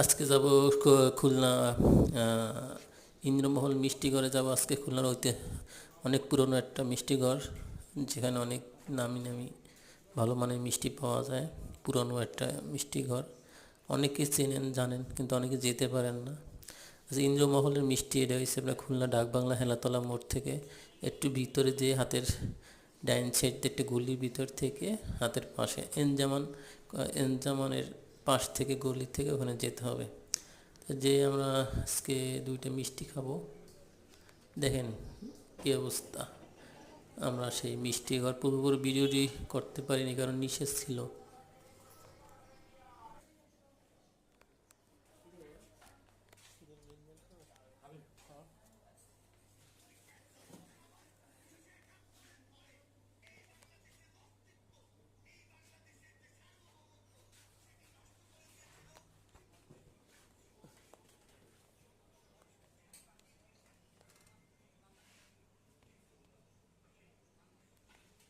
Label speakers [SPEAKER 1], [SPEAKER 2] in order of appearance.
[SPEAKER 1] আজকে যাব খুলনা ইন্দ্রমহল মিষ্টি ঘরে যাব আজকে খুলনার ওইতে অনেক পুরনো একটা মিষ্টি ঘর, যেখানে অনেক নামি নামি ভালো মানের মিষ্টি পাওয়া যায়। পুরনো একটা মিষ্টি ঘর। অনেকে চেনেন, জানেন, কিন্তু অনেকে যেতে পারেন না। আচ্ছা ইন্দ্রমহলের মিষ্টি এটা হয়েছে আপনার খুলনা ডাকবাংলা হেলাতলা মোড় থেকে। একটু ভিতরে যে হাতের ডাইন সাইড একটা গলির ভিতর থেকে হাতের পাশে এনজামান, এনজামানের পাশ থেকে গলি থেকে ওখানে যেতে হবে। তো যে আমরা আজকে দুইটা মিষ্টি খাব, দেখেন কী অবস্থা। আমরা সেই মিষ্টি ঘর পূর্বপুর ভিডিওটি করতে পারিনি, কারণ নিষেধ ছিল।